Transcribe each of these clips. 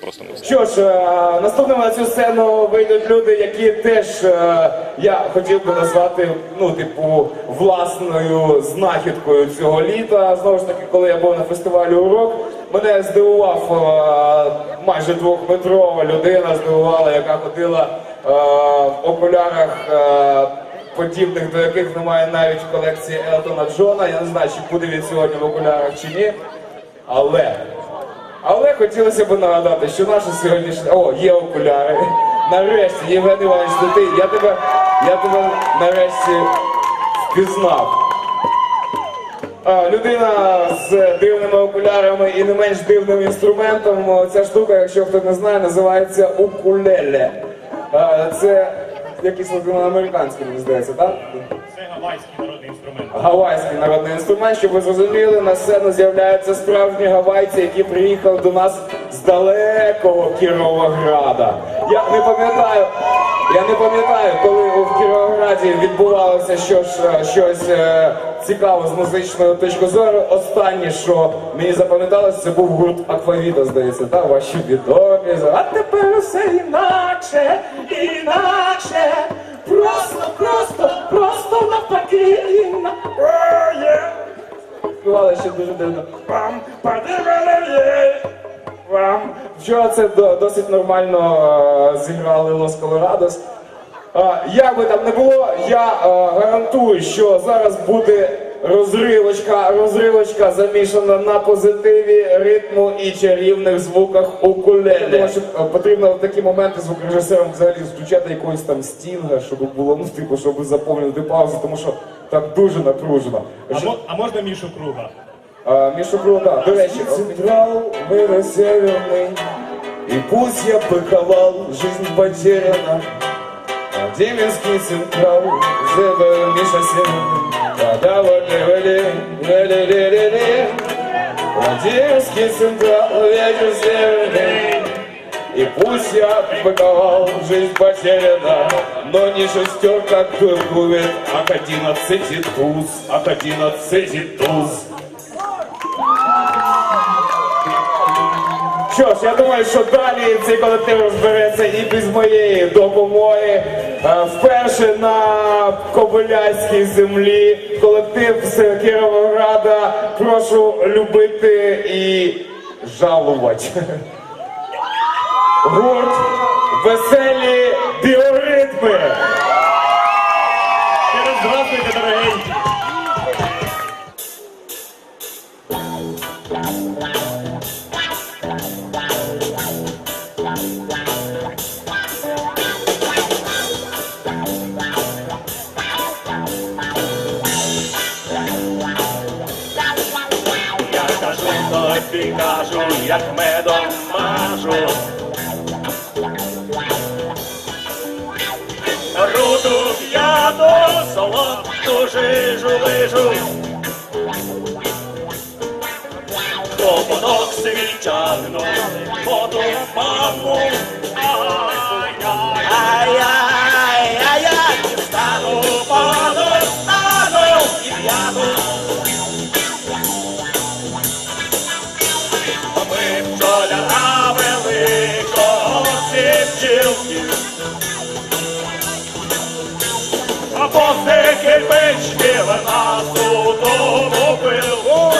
Просто музика. Що ж, е, наступними на цю сцену вийдуть люди, які теж е, я хотів би назвати, ну, типу, власною знахідкою цього літа. Знову ж таки, коли я був на фестивалі урок, мене здивував е, майже двохметрова людина, здивувала, яка ходила в окулярах. Подібних, до яких немає навіть колекції Елтона Джона. Я не знаю, чи буде він сьогодні в окулярах чи ні. Але але хотілося б нагадати, що наше сьогоднішнє... О, є окуляри. Нарешті, Євген Іванович, це ти. Я тебе, я тебе нарешті впізнав. А, людина з дивними окулярами і не менш дивним інструментом. Ця штука, якщо хто не знає, називається укулеле. А, Це якийсь латиноамериканський, мені здається, так? Це гавайський народний інструмент. Гавайський народний інструмент, щоб ви зрозуміли, на сцену з'являються справжні гавайці, які приїхали до нас з далекого Кіровограда. Я не пам'ятаю, я не пам'ятаю, коли в Кіровограді відбувалося що ж, е, щось цікаве з музичної точки зору. Останнє, що мені запам'яталося, це був гурт Аквавіта, здається, та ваші відомі. А тепер все інакше, інакше. Просто, просто, просто навпаки. іна- О, є. Співали ще дуже дивно. Пам, падивеле, Вам. Вчора це досить нормально е, зіграли Лос Колорадос. Як би там не було, я гарантую, що зараз буде розривочка, розривочка замішана на позитиві, ритму і чарівних звуках укулеле. Я думаю, що потрібно в такі моменти звукорежисерам взагалі включати якогось там стінга, щоб було, ну, типу, щоб заповнити паузу, тому що так дуже напружено. А, мо- а можна Мішу Круга? А, Миша Круга, до речі, Централ, мира северный, И пусть я пыховал, жизнь потеряна. А Деменский Централ, Зеба, Миша Северный, Когда вот левели, ле Владимирский Централ, ветер северный, и пусть я пыховал, жизнь потеряна, но не шестерка торгует, а к одиннадцати туз, а к одиннадцати туз. Що ж, я думаю, що далі цей колектив розбереться і без моєї допомоги. Е, Вперше на Кобиляцькій землі колектив з Кіровограда прошу любити і жалувати. Гурт веселі біоритми. Кажу, як медом мажу. Руду п'яну, солодку жижу лижу. Хлопоток свій тягну, воду маму. А после кирпички в нас у тому пилу.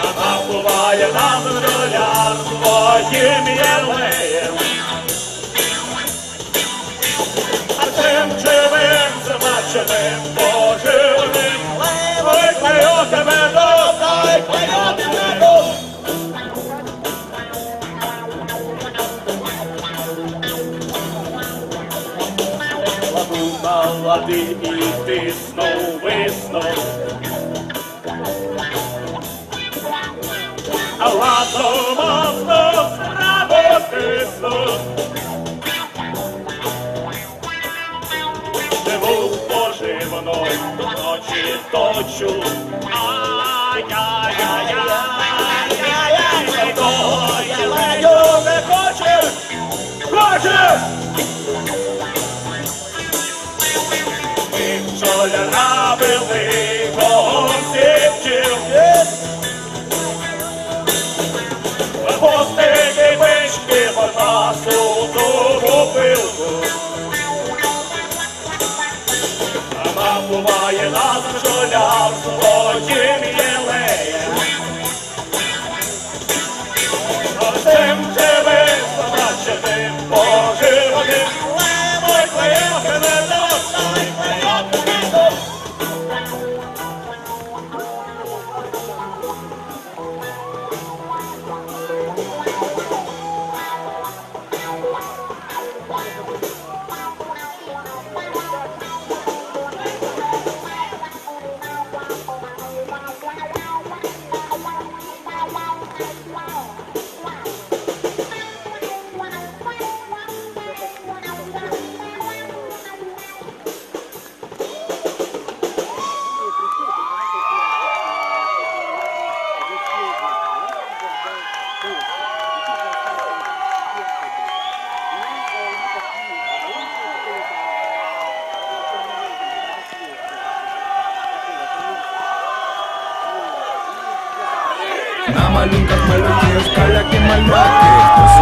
А напуває нам єлеєм. А цим живим змаченим Лади і тиснув, виснув. Ладно, масло, справа тиснув. Живу поживно, ночі точу. Ай-яй-яй-яй-яй-яй, the house На каляки маляки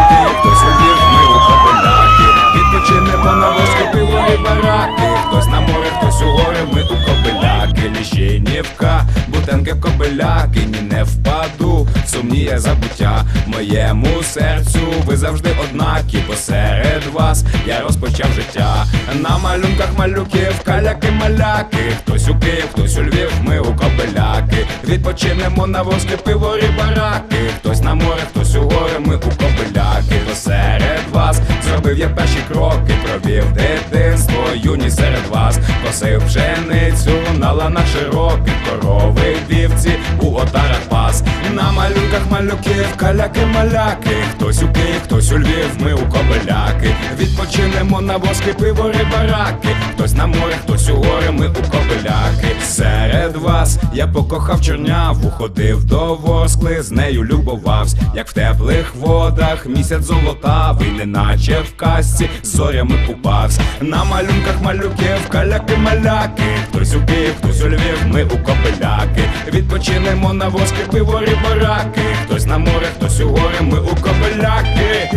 Київ, хтось у Львів, ми у Кобиляки Відпочинемо на воски, пиво і бараки. Хтось на море, хтось у гори, ми у Кобиляки Ліщинівка, бутенки в Кобиляки. Ні не впаду, сумніє забуття Моєму серцю. Ви завжди однакі Посеред вас я розпочав життя. На малюнках малюків, каляки маляки. Хтось у Київ, хтось у Львів, ми у Кобиляки. Відпочинемо на воски, пиворі бараки. Хтось на море, хтось у гори, ми у Кобиляки. Посеред вас зробив я перші кроки Провів дитинство, юні серед вас. Косив пшеницю на ланах широких Корови вівці у отарах пас. На малюнках малюків, каляки маляки. Хтось у Київ, хтось у Львів, ми у Кобиляки. Відпочинемо на воски, пиво і бараки Хтось на море, хтось у гори, ми у Кобиляки. Серед вас я покохав чорняву, ходив до воскли, з нею любовався, як в теплих водах, місяць золотавий, неначе в казці, зорями купався. На малюнках малюків, каляки маляки, хтось у Київ, хтось у Львів, ми у Кобиляки. Відпочинемо на воски, пиворі бараки, хтось на море, хтось у гори, ми у Кобиляки.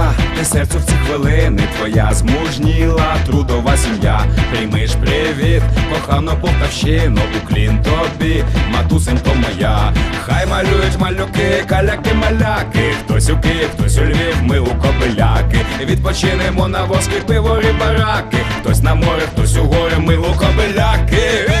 Близька, ти серцю в ці хвилини, твоя змужніла, трудова сім'я. Приймиш привіт, кохано Полтавщину, уклін тобі, матусенько моя. Хай малюють малюки, каляки маляки. Хтось у Київ, хтось у Львів, ми у Кобиляки. Відпочинемо на воски, пиво і бараки. Хтось на море, хтось у гори, ми у Кобиляки.